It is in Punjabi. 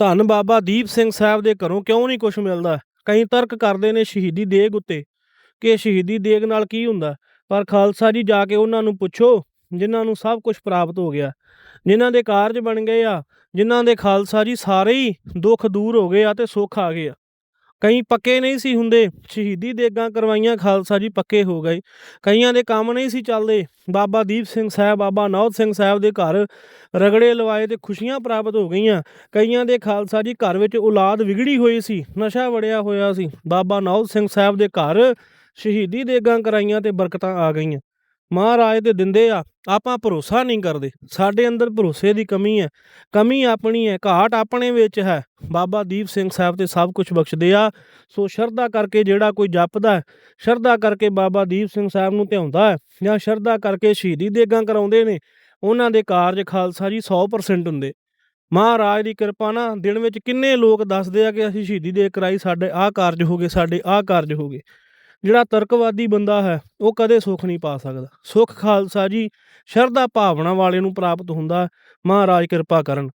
ਧੰਨ ਬਾਬਾ ਦੀਪ ਸਿੰਘ ਸਾਹਿਬ ਦੇ ਘਰੋਂ ਕਿਉਂ ਨਹੀਂ ਕੁਝ ਮਿਲਦਾ? ਕਈ ਤਰਕ ਕਰਦੇ ਨੇ ਸ਼ਹੀਦੀ ਦੇਗ ਉੱਤੇ। ਕਿ ਸ਼ਹੀਦੀ ਦੇਗ ਨਾਲ ਕੀ ਹੁੰਦਾ? ਪਰ ਖਾਲਸਾ ਜੀ ਜਾ ਕੇ ਉਹਨਾਂ ਨੂੰ ਪੁੱਛੋ, ਜਿਨ੍ਹਾਂ ਨੂੰ ਸਭ ਕੁਝ ਪ੍ਰਾਪਤ ਹੋ ਗਿਆ। ਜਿਨ੍ਹਾਂ ਦੇ ਕਾਰਜ ਬਣ ਗਏ ਆ, ਜਿਨ੍ਹਾਂ ਦੇ ਖਾਲਸਾ ਜੀ ਸਾਰੇ ਹੀ ਦੁੱਖ ਦੂਰ ਹੋ ਗਏ ਆ ਤੇ ਸੁੱਖ ਆ ਗਏ ਆ। ਕਈ ਪੱਕੇ ਨਹੀਂ ਸੀ ਹੁੰਦੇ। ਸ਼ਹੀਦੀ ਦੇਗਾਂ ਕਰਵਾਈਆਂ ਖਾਲਸਾ ਜੀ ਪੱਕੇ ਹੋ ਗਏ। ਕਈਆਂ ਦੇ ਕੰਮ ਨਹੀਂ ਸੀ ਚੱਲਦੇ। ਬਾਬਾ ਦੀਪ ਸਿੰਘ ਸਾਹਿਬ, ਬਾਬਾ ਨੌਧ ਸਿੰਘ ਸਾਹਿਬ ਦੇ ਘਰ ਰਗੜੇ ਲਵਾਏ ਤੇ ਖੁਸ਼ੀਆਂ ਪ੍ਰਾਪਤ ਹੋ ਗਈਆਂ। ਕਈਆਂ ਦੇ ਖਾਲਸਾ ਜੀ ਘਰ ਵਿੱਚ ਔਲਾਦ ਵਿਗੜੀ ਹੋਈ ਸੀ, ਨਸ਼ਾ ਵੜਿਆ ਹੋਇਆ ਸੀ। ਬਾਬਾ ਨੌਦ ਸਿੰਘ ਸਾਹਿਬ ਦੇ ਘਰ ਸ਼ਹੀਦੀ ਦੇਗਾਂ ਕਰਾਈਆਂ ਤੇ ਬਰਕਤਾਂ ਆ ਗਈਆਂ। ਮਹਾਰਾਜ ਦੇ ਦਿੰਦੇ ਆ, ਆਪਾਂ ਭਰੋਸਾ ਨਹੀਂ ਕਰਦੇ। ਸਾਡੇ ਅੰਦਰ ਭਰੋਸੇ ਦੀ ਕਮੀ ਹੈ। ਕਮੀ ਆਪਣੀ ਹੈ, ਘਾਟ ਆਪਣੇ ਵਿੱਚ ਹੈ। ਬਾਬਾ ਦੀਪ ਸਿੰਘ ਸਾਹਿਬ ਤੇ ਸਭ ਕੁਝ ਬਖਸ਼ਦੇ ਆ। ਸੋ ਸ਼ਰਧਾ ਕਰਕੇ ਜਿਹੜਾ ਕੋਈ ਜਪਦਾ ਸ਼ਰਧਾ ਕਰਕੇ ਬਾਬਾ ਦੀਪ ਸਿੰਘ ਸਾਹਿਬ ਨੂੰ ਧਿਆਉਂਦਾ ਜਾਂ ਸ਼ਰਧਾ ਕਰਕੇ ਸ਼ਹੀਦੀ ਦੇਗਾਂ ਕਰਾਉਂਦੇ ਨੇ, ਉਹਨਾਂ ਦੇ ਕਾਰਜ ਖਾਲਸਾ ਜੀ 100% ਹੁੰਦੇ। ਮਹਾਰਾਜ ਦੀ ਕਿਰਪਾ ਨਾਲ ਦਿਨ ਵਿੱਚ ਕਿੰਨੇ ਲੋਕ ਦੱਸਦੇ ਆ ਕਿ ਅਸੀਂ ਸ਼ਹੀਦੀ ਦੇ ਕਰਾਈ, ਸਾਡੇ ਆਹ ਕਾਰਜ ਹੋ ਗਏ, ਸਾਡੇ ਆਹ ਕਾਰਜ ਹੋ ਗਏ। ਜਿਹੜਾ ਤਰਕਵਾਦੀ ਬੰਦਾ ਹੈ, ਉਹ ਕਦੇ ਸੁੱਖ ਨਹੀਂ ਪਾ ਸਕਦਾ। ਸੁੱਖ ਖਾਲਸਾ ਜੀ ਸ਼ਰਧਾ ਭਾਵਨਾ ਵਾਲੇ ਨੂੰ ਪ੍ਰਾਪਤ ਹੁੰਦਾ ਮਹਾਰਾਜ ਕਿਰਪਾ ਕਰਨ।